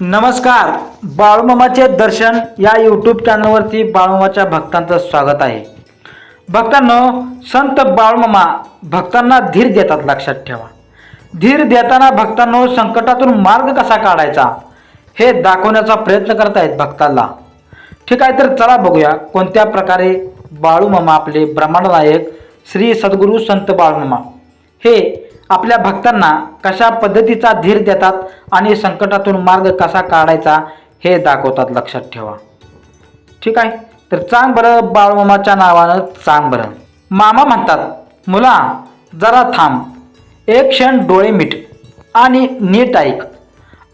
नमस्कार बाळूमामाचे दर्शन या यूट्यूब चॅनलवरती बाळूमामाच्या भक्तांचं स्वागत आहे. भक्तांनो संत बाळूमामा भक्तांना धीर देतात लक्षात ठेवा. धीर देताना भक्तांनो संकटातून मार्ग कसा काढायचा हे दाखवण्याचा प्रयत्न करत आहेत भक्तांना. ठीक आहे तर चला बघूया कोणत्या प्रकारे बाळूमामा आपले ब्रह्मांडनायक श्री सद्गुरू संत बाळूमामा हे आपल्या भक्तांना कशा पद्धतीचा धीर देतात आणि संकटातून मार्ग कसा काढायचा हे दाखवतात लक्षात ठेवा. ठीक आहे? तर चांग बरं बाळमामाच्या नावानं चांग बरं. मामा म्हणतात मुला जरा थांब. एक क्षण डोळे मिट आणि नीट ऐक.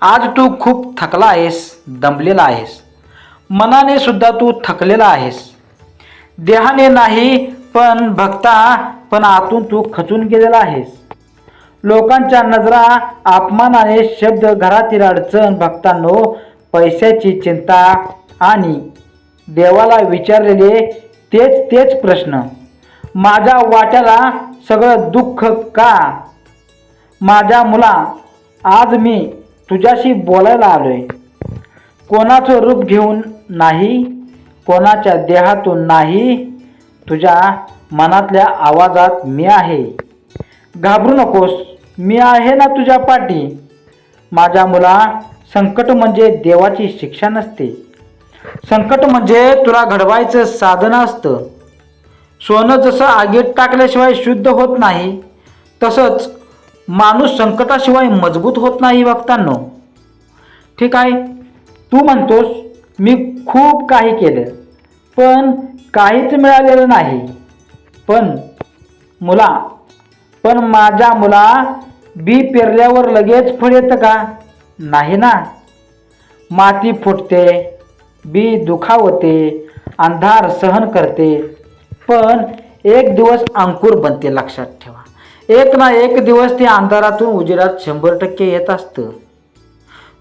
आज तू खूप थकला आहेस दमलेला आहेस. मनाने सुद्धा तू थकलेला आहेस. देहाने नाही पण भक्ता पण आतून तू खचून गेलेला आहेस. लोकांच्या नजरा अपमानाने शब्द घरातील अडचण भक्तांनो पैशाची चिंता आणि देवाला विचारलेले तेच तेच प्रश्न. माझ्या वाट्याला सगळं दुःख का? माझ्या मुला आज मी तुझ्याशी बोलायला आलोय. कोणाचं रूप घेऊन नाही कोणाच्या देहातून नाही तुझ्या मनातल्या आवाजात मी आहे. घाबरू नकोस. मी आहे ना तुझ्या पाठी. माझ्या मुला संकट म्हणजे देवाची शिक्षा नसते. संकट म्हणजे तुला घडवायचं साधन असतं. सोनं जसं आगीत टाकल्याशिवाय शुद्ध होत नाही तसंच माणूस संकटाशिवाय मजबूत होत नाही भक्तांनो ठीक आहे? तू म्हणतोस मी खूप काही केलं पण काहीच मिळालेलं नाही. पण मुला पण माझ्या मुला बी पेरल्यावर लगेच फळ येतं का? नाही ना. माती फुटते बी दुखावते अंधार सहन करते. पण एक दिवस अंकुर बनते लक्षात ठेवा. एक ना एक दिवस ते अंधारातून उजेडात शंभर टक्के येत असतं.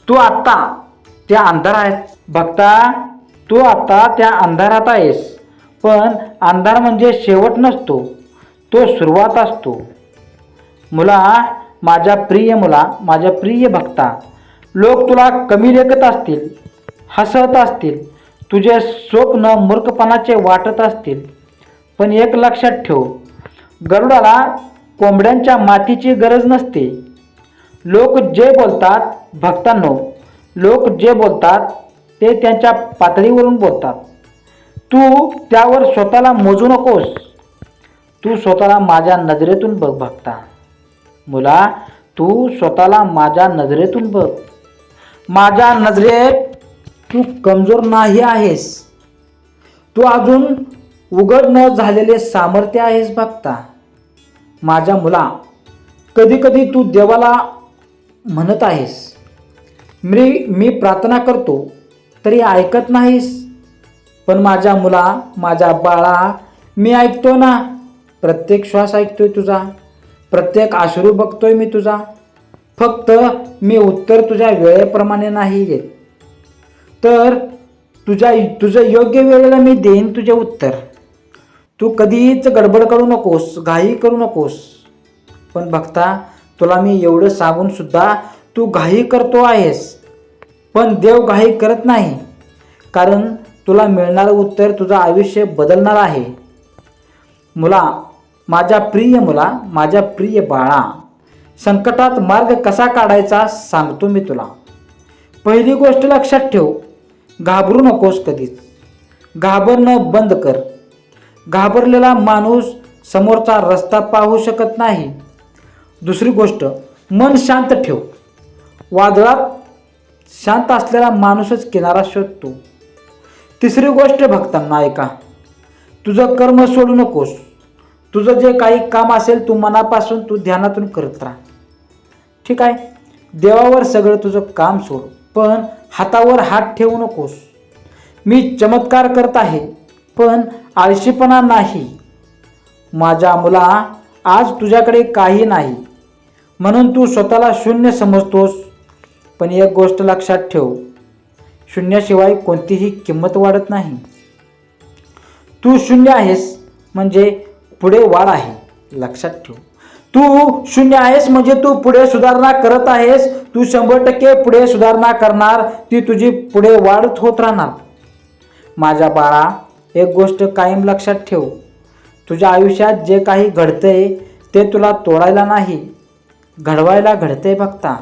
तू आत्ता त्या अंधार आहेस बघता तू आत्ता त्या अंधारात आहेस. पण अंधार म्हणजे शेवट नसतो. तो सुरुवात असतो. मुला माझ्या प्रिय मुला माझ्या प्रिय भक्ता लोक तुला कमी लेखत असतील हसत असतील तुझे स्वप्न मूर्खपणाचे वाटत असतील. पण एक लक्षात ठेव गरुडाला कोंबड्यांच्या मातीची गरज नसते. लोक जे बोलतात भक्तांनो लोक जे बोलतात ते त्यांच्या पातळीवरून बोलतात. तू त्यावर स्वतःला मोजू नकोस. तू स्वतःला माझ्या नजरेतून बघ भक्ता. मुला तू स्वतःला माझ्या नजरेतून बघ. माझ्या नजरेत तू कमजोर नाही आहेस. तू अजून उघड न झालेले सामर्थ्य आहेस बघता. माझ्या मुला कधीकधी तू देवाला म्हणत आहेस. मी मी प्रार्थना करतो तरी ऐकत नाहीस. पण माझ्या मुला माझ्या बाळा मी ऐकतो ना. प्रत्येक श्वास ऐकतोय तुझा. प्रत्येक आश्रू बघतोय मी तुझा. फक्त मी उत्तर तुझ्या वेळेप्रमाणे नाही येत तर तुझ्या तुझ्या योग्य वेळेला मी देईन तुझे उत्तर. तू कधीच गडबड करू नकोस घाई करू नकोस. पण बघता तुला मी एवढं सांगून सुद्धा तू घाई करतो आहेस. पण देव घाई करत नाही. कारण तुला मिळणारं उत्तर तुझं आयुष्य बदलणार आहे. मुला माझ्या प्रिय मुला माझ्या प्रिय बाळा संकटात मार्ग कसा काढायचा सांगतो मी तुला. पहिली गोष्ट लक्षात ठेव घाबरू नकोस कधीच. घाबरणं बंद कर. घाबरलेला माणूस समोरचा रस्ता पाहू शकत नाही. दुसरी गोष्ट मन शांत ठेव. वादळात शांत असलेला माणूसच किनारा शोधतो. तिसरी गोष्ट भक्तांना ऐका. तुझं कर्म सोडू नकोस. तुझं जे काही काम असेल तू मनापासून तू ध्यानातून करत राहा. ठीक आहे? देवावर सगळं तुझं काम सोड पण हातावर हात ठेवू नकोस. मी चमत्कार करत आहे पण आळशीपणा नाही. माझ्या मुला आज तुझ्याकडे काही नाही. म्हणून तू स्वतःला शून्य समजतोस. पण एक गोष्ट लक्षात ठेव शून्याशिवाय कोणतीही किंमत वाढत नाही. तू शून्य आहेस म्हणजे पुढे वाढ आहे. लक्षात ठेव. तू शून्य आहेस म्हणजे तू पुढे सुधारणा करत आहेस. तू शंभर टक्के पुढे सुधारणा करणार. ती तुझी पुढे वाढत होत राहणार. माझ्या बाळा एक गोष्ट कायम लक्षात ठेव. तुझ्या आयुष्यात जे काही घडतंय ते तुला तोडायला नाही घडवायला घडते बघता.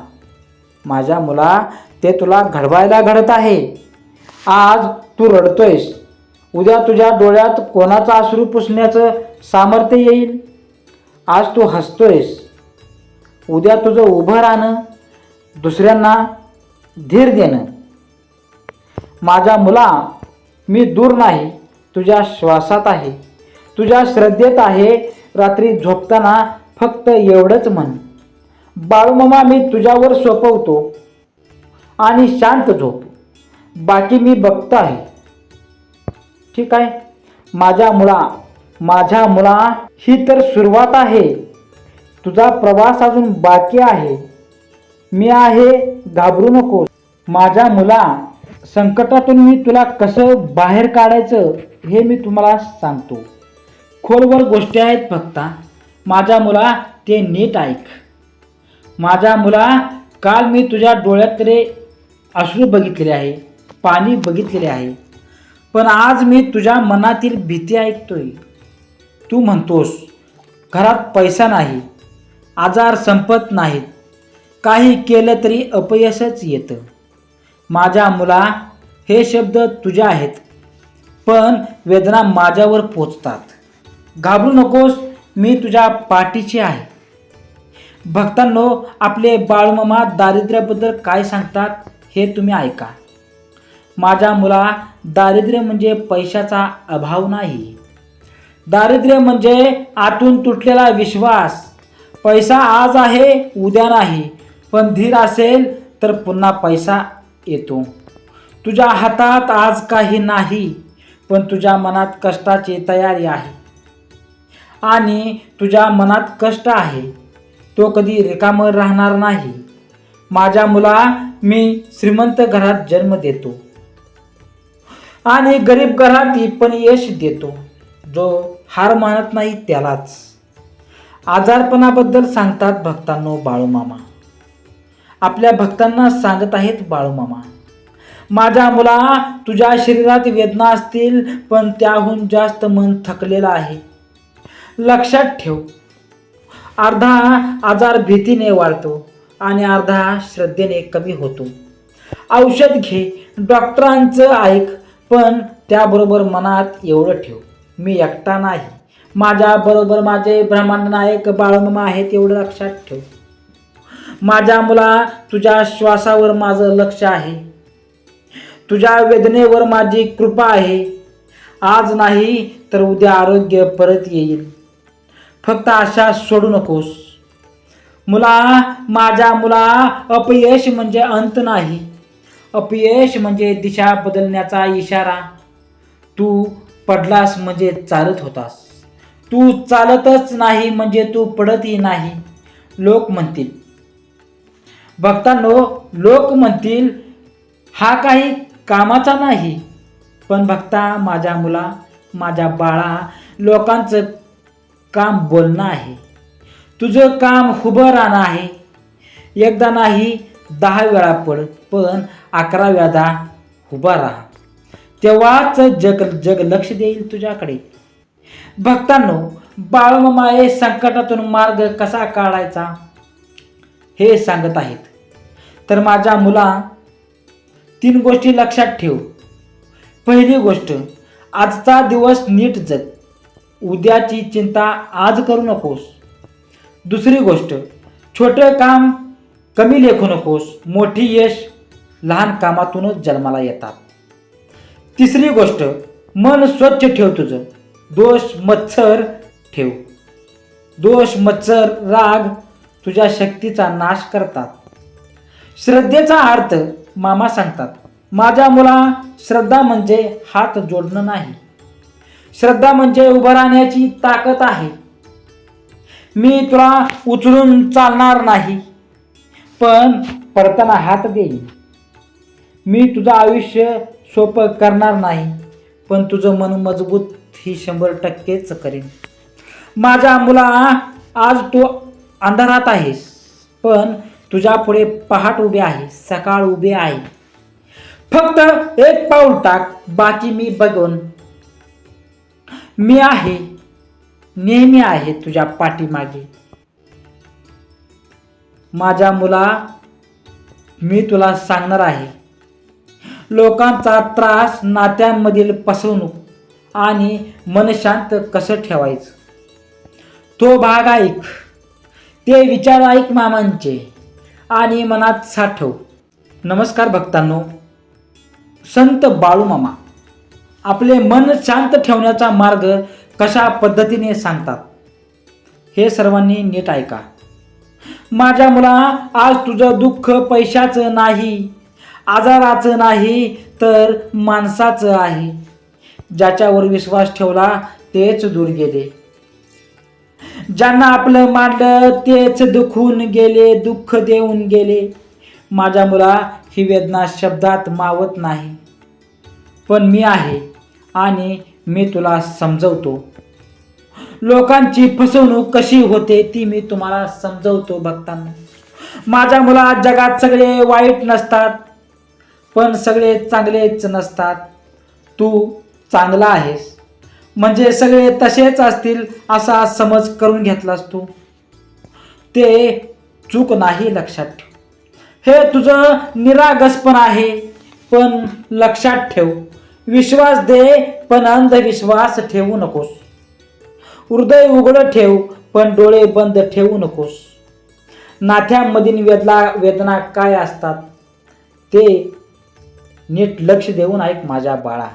माझ्या मुला ते तुला घडवायला घडत आहे. आज तू रडतोयस. उद्या तुझ्या डोळ्यात कोणाचा अश्रू पुसण्याचं सामर्थ्य येईल? आज तू हसतोयस. उद्या तुझं उभं राहणं दुसऱ्यांना धीर देणं. माझ्या मुला मी दूर नाही तुझ्या श्वासात आहे. तुझ्या श्रद्धेत आहे रात्री झोपताना फक्त एवढंच म्हण. बाळूमामा मी तुझ्यावर सोपवतो आणि शांत झोप. बाकी मी बघतो आहे. ठीक आहे. माझ्या मुला माझ्या मुला ही तर सुरुवात आहे. तुझा प्रवास अजून बाकी आहे. मी आहे घाबरू नको माझ्या मुला संकटातून मी तुला कसं बाहेर काढायचं हे मी तुम्हाला सांगतो. खोलवर गोष्टी आहेत फक्त. माझ्या मुला ते नीट ऐक. माझ्या मुला काल मी तुझ्या डोळ्यातले अश्रू बघितलेले आहे पाणी बघितलेले आहे. पण आज मी तुझ्या मनातील भीती ऐकतोय. तू म्हणतोस घरात पैसा नाही आजार संपत नाहीत. काही केलं तरी अपयशच येतं. माझ्या मुला हे शब्द तुझ्या आहेत पण वेदना माझ्यावर पोचतात. घाबरू नकोस मी तुझ्या पाठीची आहे. भक्तांनो आपले बाळमामा दारिद्र्याबद्दल काय सांगतात हे तुम्ही ऐका. माझ्या मुला दारिद्र्य म्हणजे पैशाचा अभाव नाही. दारिद्र्य म्हणजे आतून तुटलेला विश्वास. पैसा आज आहे उद्या नाही. पण धीर असेल तर पुन्हा पैसा येतो. तुझ्या हातात आज काही नाही पण तुझ्या मनात कष्टाची तयारी आहे. आणि तुझ्या मनात कष्ट आहे. तो कधी रिकामं राहणार नाही. माझ्या मुला मी श्रीमंत घरात जन्म देतो. आणि गरीब घरातही पण यश देतो. जो हार मानत नाही त्यालाच. आजारपणाबद्दल सांगतात भक्तांनो बाळूमामा. आपल्या भक्तांना सांगत आहेत बाळूमामा. माझ्या मुला तुझ्या शरीरात वेदना असतील पण त्याहून जास्त मन थकलेलं आहे. लक्षात ठेव. अर्धा आजार भीतीने वाढतो आणि अर्धा श्रद्धेने कमी होतो. औषध घे. डॉक्टरांचं ऐक. पण त्याबरोबर मनात एवढं ठेव मी एकटा नाही. माझ्याबरोबर माझे ब्रह्मांड नायक बाळमामा आहेत एवढं लक्षात ठेव. माझ्या मुला तुझ्या श्वासावर माझं लक्ष आहे. तुझ्या वेदनेवर माझी कृपा आहे. आज नाही तर उद्या आरोग्य परत येईल. फक्त आशा सोडू नकोस. मुला माझ्या मुला अपयश म्हणजे अंत नाही. अपयश म्हणजे दिशा बदलण्याचा इशारा. तू पडलास म्हणजे चालत होतास. तू चालतच नाही म्हणजे तू पडतही नाही लोक म्हणतील. भक्तांनो लोक म्हणतील हा काही कामाचा नाही. पण भक्ता माझ्या मुला माझ्या बाळा लोकांचं काम बोलणं आहे. तुझं काम उभं राहणं आहे. एकदा नाही दहा वेळा पड पण अकरा व्याधा उभा राहा. तेव्हाच जग जग लक्ष देईल तुझ्याकडे. भक्तांनो बाळमाये संकटातून मार्ग कसा काढायचा? हे सांगत आहेत. तर माझ्या मुला तीन गोष्टी लक्षात ठेव. पहिली गोष्ट आजचा दिवस नीट जग. उद्याची चिंता आज करू नकोस. दुसरी गोष्ट छोटं काम कमी लेखू नकोस. मोठी यश लहान कामातूनच जन्माला येतात. तिसरी गोष्ट मन स्वच्छ ठेव तुझं. दोष मत्सर ठेव. दोष मत्सर राग तुझ्या शक्तीचा नाश करतात. श्रद्धेचा अर्थ मामा सांगतात माझ्या मुला श्रद्धा म्हणजे हात जोडणं नाही. श्रद्धा म्हणजे उभं राहण्याची ताकद आहे. मी तुला उचलून चालणार नाही पण परताना हात देईन. मी तुझं आयुष्य सोपं करणार नाही पण तुझं मन मजबूत ही शंभर टक्केच करेन. माझ्या मुला आज तू अंधारात आहेस पण तुझ्या पुढे पहाट उभे आहे सकाळ उभे आहे. फक्त एक पाऊल टाक बाकी मी बघून. मी आहे नेहमी आहे तुझ्या पाठीमागे. माझ्या मुला मी तुला सांगणार आहे लोकांचा त्रास नात्यांमधील फसवणूक आणि मन शांत कसं ठेवायचं? तो भाग ऐक. ते विचार ऐक मामांचे आणि मनात साठव. नमस्कार भक्तांनो. संत बाळूमामा आपले मन शांत ठेवण्याचा मार्ग कशा पद्धतीने सांगतात? हे सर्वांनी नीट ऐका. माझ्या मुला आज तुझं दुःख पैशाचं नाही. आजाराचं नाही तर माणसाचं आहे. ज्याच्यावर विश्वास ठेवला तेच दूर गेले. ज्यांना आपलं मानलं तेच दुखून गेले दुःख देऊन गेले. माझ्या मुला ही वेदना शब्दात मावत नाही. पण मी आहे आणि मी तुला समजवतो. लोकांची फसवणूक कशी होते ती मी तुम्हाला समजवतो भक्तांना. माझ्या मुला जगात सगळे वाईट नसतात. पण सगळे चांगलेच नसतात. तू चांगला आहेस. म्हणजे सगळे तसेच असतील असा समज करून घेतलास तू. ते चूक नाही लक्षात ठेव. हे तुझं निरागसपण आहे. पण लक्षात ठेव. विश्वास दे पण अंधविश्वास ठेवू नकोस. हृदय उघडं ठेव पण डोळे बंद ठेवू नकोस. नाथ्यामधील वेदला वेदना काय असतात? ते नीट लक्ष देऊन ऐक माझ्या बाळा.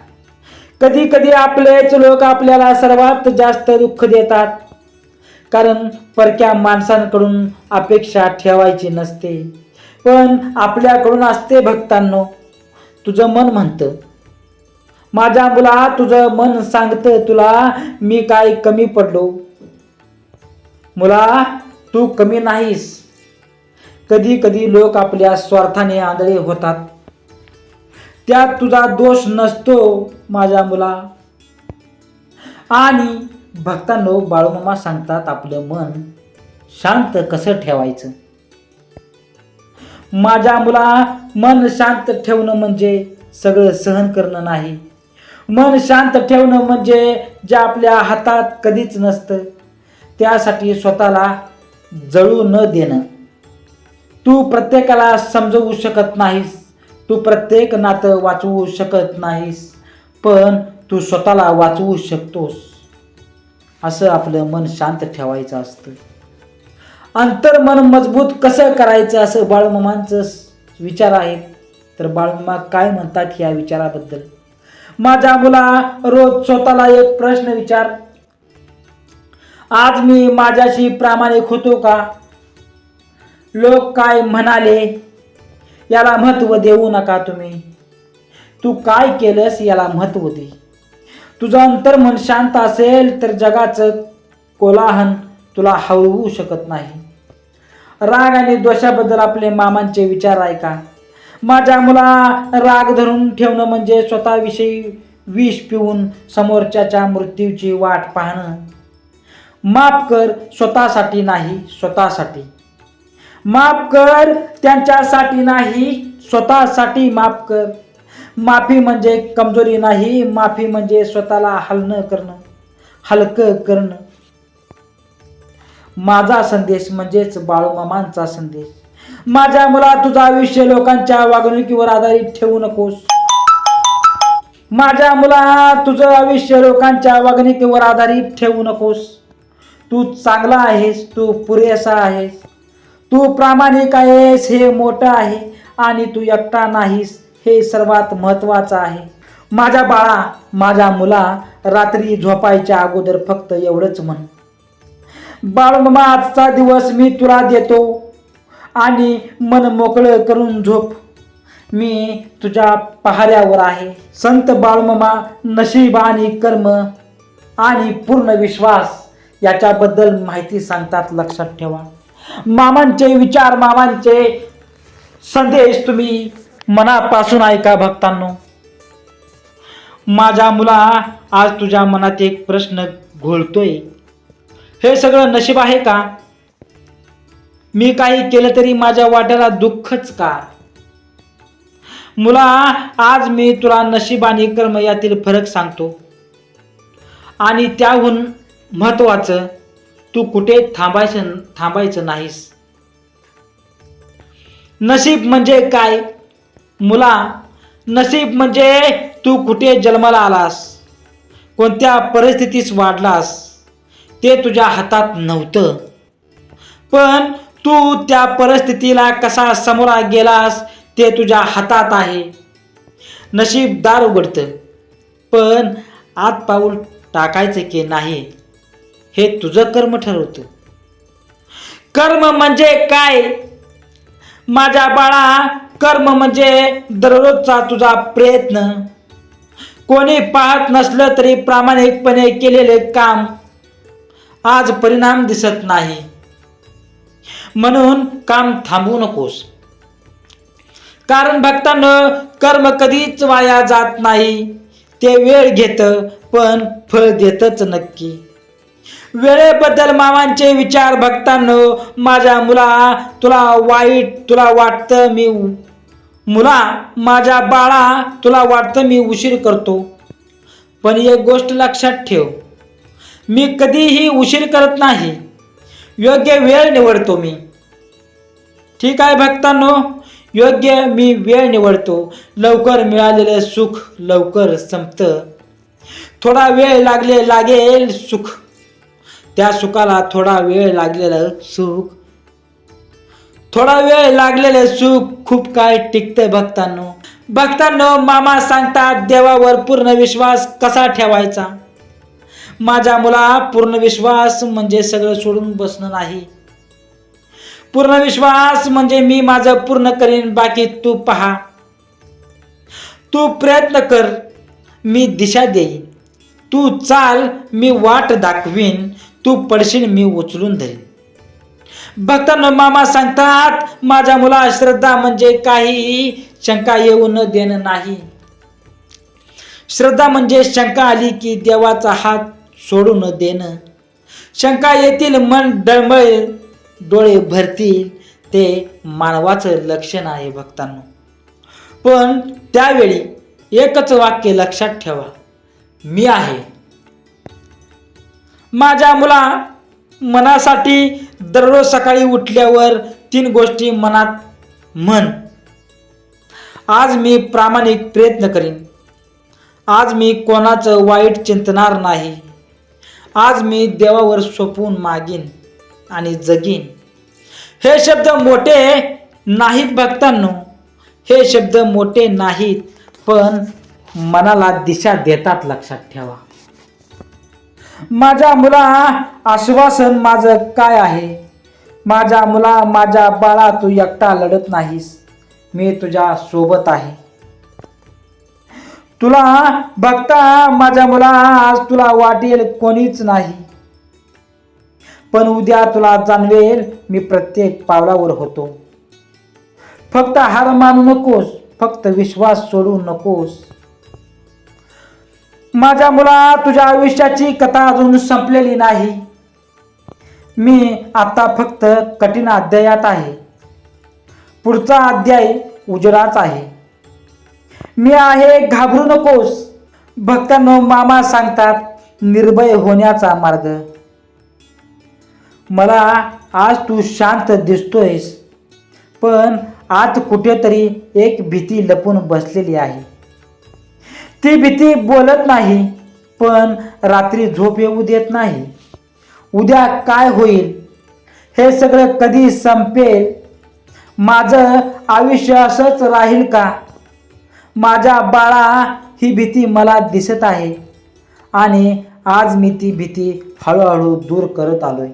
कधी कधी आपलेच लोक आपल्याला सर्वात जास्त दुःख देतात. कारण परक्या माणसांकडून अपेक्षा ठेवायची नसते. पण आपल्याकडून असते भक्तांनो तुझं मन म्हणतं. माझ्या मुला तुझं मन सांगतं तुला मी काय कमी पडलो? मुला तू कमी नाहीस. कधी कधी लोक आपल्या स्वार्थाने आंधळे होतात. त्यात तुझा दोष नसतो माझ्या मुला. आणि भक्तांनो बाळूमामा सांगतात आपलं मन शांत कसं ठेवायचं? माझ्या मुला मन शांत ठेवणं म्हणजे सगळं सहन करणं नाही. मन शांत ठेवणं म्हणजे जे आपल्या हातात कधीच नसतं. त्यासाठी स्वतःला जळू न देणं. तू प्रत्येकाला समजवू शकत नाहीस. तू प्रत्येक नातं वाचवू शकत नाहीस पण तू स्वतःला वाचवू शकतोस. असं आपलं मन शांत ठेवायचं असतं. अंतर्मन मजबूत कसं करायचं असं बाळमामांचं विचार आहेत. तर बाळमामा काय म्हणतात या विचाराबद्दल? माझ्या मुला रोज स्वतःला एक प्रश्न विचार. आज मी माझ्याशी प्रामाणिक होतो का? लोक काय म्हणाले? याला महत्त्व देऊ नका तुम्ही. तू काय केलंस याला महत्त्व दे. तुझं अंतर्मन शांत असेल तर जगाचं कोलाहन तुला हळवू शकत नाही. राग आणि दोषाबद्दल आपले मामांचे विचार ऐका. माझ्या मुला राग धरून ठेवणं म्हणजे स्वतःविषयी विष पिऊन समोरच्याच्या मृत्यूची वाट पाहणं. माफ कर स्वतःसाठी नाही स्वतःसाठी. माफ कर त्यांच्यासाठी नाही स्वतःसाठी माफ कर. माफी म्हणजे कमजोरी नाही माफी म्हणजे स्वतःला हलणं करणं हलकं करणं. माझा संदेश म्हणजेच बाळूमामांचा संदेश. माझ्या मुला तुझं आयुष्य लोकांच्या वागणुकीवर आधारित ठेवू नकोस. माझ्या मुला तुझं आयुष्य लोकांच्या वागणुकीवर आधारित ठेवू नकोस. तू चांगला आहेस तू पुरेसा आहेस. तू प्रामाणिक आहेस हे मोठं आहे आणि तू एकटा नाहीस हे सर्वात महत्त्वाचं आहे. माझ्या बाळा माझ्या मुला रात्री झोपायच्या अगोदर फक्त एवढंच म्हण. बाळमामा आजचा दिवस मी तुला देतो आणि मन मोकळं करून झोप. मी तुझ्या पहाऱ्यावर आहे. संत बाळमामा नशीब आणि कर्म आणि पूर्ण विश्वास याच्याबद्दल माहिती सांगतात लक्षात ठेवा. मामांचे विचार मामांचे संदेश तुम्ही मनापासून ऐका भक्तांनो. माझ्या मुला आज तुझ्या मनात एक प्रश्न घोळतोय. हे सगळं नशीब आहे का? मी काही केलं तरी माझ्या वाट्याला दुःखच का? मुला आज मी तुला नशीब आणि कर्म यातील फरक सांगतो. आणि त्याहून महत्वाचं तू कुठे थांबायचं थांबायचं नाहीस. नशीब म्हणजे काय? मुला नशीब म्हणजे तू कुठे जन्माला आलास? कोणत्या परिस्थितीस वाढलास? ते तुझ्या हातात नव्हतं. पण तू त्या परिस्थितीला कसा समोरा गेलास ते तुझ्या हातात आहे. नशीब दार उघडतं. पण आत पाऊल टाकायचं की नाही? हे तुझं कर्म ठरवतं. कर्म म्हणजे काय? माझ्या बाळा कर्म म्हणजे दररोजचा तुझा प्रयत्न. कोणी पाहत नसलं तरी प्रामाणिकपणे केलेले काम आज परिणाम दिसत नाही. म्हणून काम थांबवू नकोस. कारण भक्तानं कर्म कधीच वाया जात नाही. ते वेळ घेतं पण फळ देतच नक्की. वेळेबद्दल मामांचे विचार बघताना माझ्या मुला तुला वाईट तुला वाटतं मी उ- मुला माझ्या बाळा तुला वाटतं मी उशीर करतो. पण एक गोष्ट लक्षात ठेव. मी कधीही उशीर करत नाही. योग्य वेळ निवडतो मी. ठीक आहे भक्तांनो योग्य मी वेळ निवडतो. लवकर मिळालेलं सुख लवकर संपतं. थोडा वेळ लागले लागेल सुख. त्या सुखाला थोडा वेळ लागलेलं सुख. थोडा वेळ लागलेलं सुख खूप काय टिकते भक्तांनो. भक्तांनो मामा सांगतात देवावर पूर्ण विश्वास कसा ठेवायचा? माझ्या मुला पूर्ण विश्वास म्हणजे सगळं सोडून बसणं नाही. पूर्ण विश्वास म्हणजे मी माझं पूर्ण करीन बाकी तू पहा. तू प्रयत्न कर मी दिशा देईन. तू चाल मी वाट दाखवीन. तू पडशील मी उचलून धरीन. भक्तांनो मामा सांगतात माझ्या मुला श्रद्धा म्हणजे काही शंका येऊ न देणं नाही. श्रद्धा म्हणजे शंका आली की देवाचा हात सोडू न देणं. शंका येतील मन डळमळेल डोळे भरतील ते मानवाचं लक्षण आहे भक्तांनो. पण त्यावेळी एकच वाक्य लक्षात ठेवा मी आहे माझ्या मुला मनासाठी दररोज सकाळी उठल्यावर तीन गोष्टी मनात म्हण. आज मी प्रामाणिक प्रयत्न करीन. आज मी कोणाचं वाईट चिंतणार नाही. आज मी देवावर सोपवून मागीन आणि जगीन. हे शब्द मोठे नाहीत भक्तांनो. हे शब्द मोठे नाहीत पण मनाला दिशा देतात लक्षात ठेवा. माझ्या मुला आश्वासन माझं काय आहे? माझ्या मुला माझ्या बाळा तू एकटा लढत नाहीस. मी तुझ्या सोबत आहे. तुला बघता माझ्या मुला आज तुला वाटेल कोणीच नाही. पण उद्या तुला जाणवेल मी प्रत्येक पावलावर होतो. फक्त हार मानू नकोस फक्त विश्वास सोडू नकोस. माझ्या मुला तुझ्या आयुष्याची कथा अजून संपलेली नाही. मी आता फक्त कठीण अध्यायात आहे. पुढचा अध्याय उजडाच आहे. मी आहे घाबरू नकोस. भक्तांनो मामा सांगतात निर्भय होण्याचा मार्ग. मला आज तू शांत दिसतोयस पण आत कुठेतरी एक भीती लपून बसलेली आहे. ती भीती बोलत नाही पण रात्री झोप येऊ देत नाही. उद्या काय होईल? हे सगळं कधी संपेल? माझं आयुष्य असंच राहील का? माझ्या बाळा ही भीती मला दिसत आहे आणि आज मी ती भीती हळूहळू दूर करत आलोय.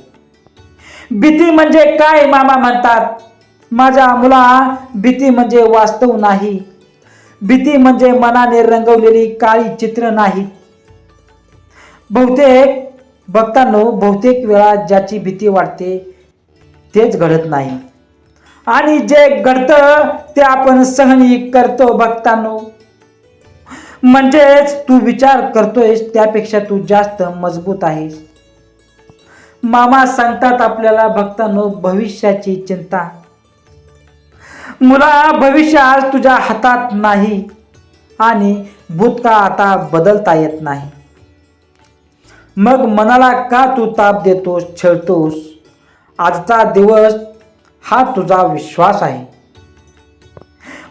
भीती म्हणजे काय मामा म्हणतात? माझ्या मुला भीती म्हणजे वास्तव नाही. भीती म्हणजे मनाने रंगवलेली काळी चित्र नाही. बहुतेक बघतानो बहुतेक वेळा ज्याची भीती वाटते तेच घडत नाही. आणि जे घडतं ते आपण सहनी करतो बघतानो म्हणजेच तू विचार करतोयस त्यापेक्षा तू जास्त मजबूत आहेस. मामा सांगतात आपल्याला भक्तांनो भविष्याची चिंता. मुला भविष्य आज तुझ्या हातात नाही आणि भूतकाळ आता बदलता येत नाही. मग मनाला का तू ताप देतोस छळतोस? आजचा दिवस हा तुझा विश्वास आहे.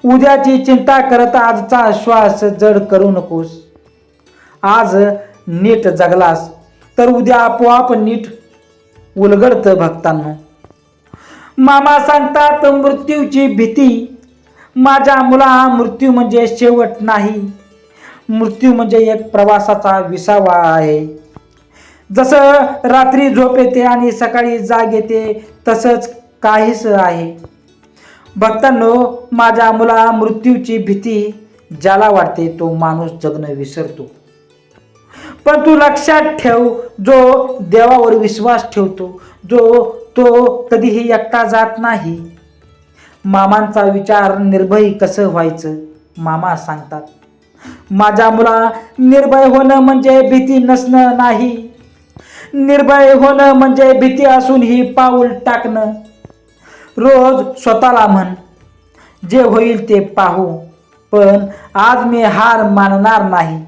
उद्याची चिंता करत आजचा श्वास जड करू नकोस. आज नीट जगलास तर उद्या आपोआप नीट उलगडतं भक्तांना. मामा सांगतात मृत्यूची भीती. माझ्या मुला मृत्यू म्हणजे शेवट नाही. मृत्यू म्हणजे एक प्रवासाचा विसावा आहे. जसं रात्री झोप येते आणि सकाळी जाग येते तसंच काहीच आहे. भक्तांनो माझ्या मुला मृत्यूची भीती ज्याला वाटते तो माणूस जगणं विसरतो. पण तू लक्षात ठेव जो देवावर विश्वास ठेवतो जो तो कधीही एकटा जात नाही. मामांचा विचार निर्भय कसं व्हायचं? मामा सांगतात. माझ्या मुला निर्भय होणं म्हणजे भीती नसणं नाही. निर्भय होणं म्हणजे भीती असूनही पाऊल टाकणं. रोज स्वतःला म्हण जे होईल ते पाहू पण आज मी हार मानणार नाही.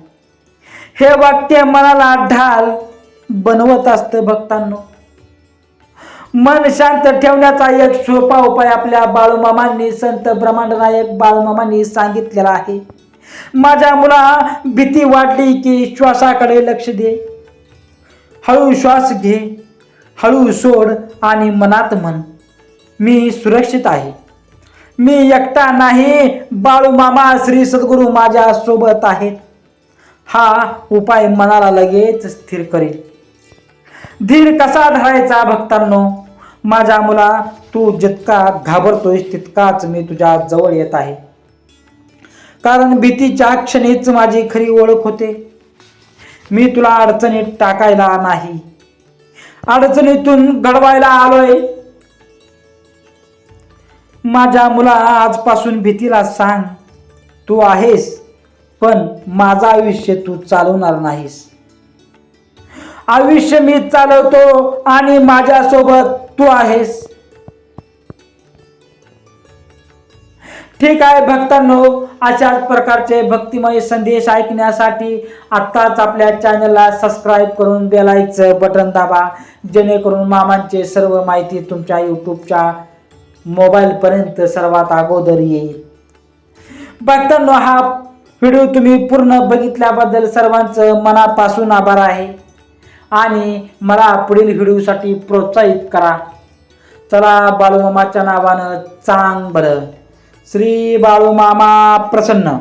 हे वाक्य मनाला ढाल बनवत असतं भक्तांनो. मन शांत ठेवण्याचा एक सोपा उपाय आपल्या बाळूमामांनी संत ब्रह्मांडनायक बाळूमामांनी सांगितलेला आहे. माझ्या मुला भीती वाटली की श्वासाकडे लक्ष दे. हळू श्वास घे हळू सोड आणि मनात म्हण मी सुरक्षित आहे. मी एकटा नाही बाळूमामा श्री सद्गुरू माझ्या सोबत आहेत. हा उपाय मनाला लगेच स्थिर करेल. धीर कसा धरायचा भक्तांनो? माझ्या मुला तू जितका घाबरतोयस तितकाच मी तुझ्या जवळ येत आहे. कारण भीतीच्या क्षणीच माझी खरी ओळख होते. मी तुला अडचणीत टाकायला नाही. अडचणीतून घडवायला आलोय. माझ्या मुला आजपासून भीतीला सांग. तू आहेस पण माझं आयुष्य तू चालवणार नाहीस. आयुष्य मी चालवतो आणि माझ्यासोबत तू आहेस. ठीक आहे भक्तांनो अशाच प्रकारचे भक्तिमय संदेश ऐकण्यासाठी आत्ताच आपल्या चॅनलला सबस्क्राईब करून बेलाईकचं बटन दाबा जेणेकरून मामांचे सर्व माहिती तुमच्या यूट्यूबच्या मोबाईलपर्यंत सर्वात अगोदर येईल. भक्तांनो हा व्हिडिओ तुम्ही पूर्ण बघितल्याबद्दल सर्वांचं मनापासून आभार आहे. आणि मला पुढील व्हिडिओसाठी प्रोत्साहित करा. चला बाळूमामाच्या नावानं चांग बरं श्री बाळूमामा प्रसन्न.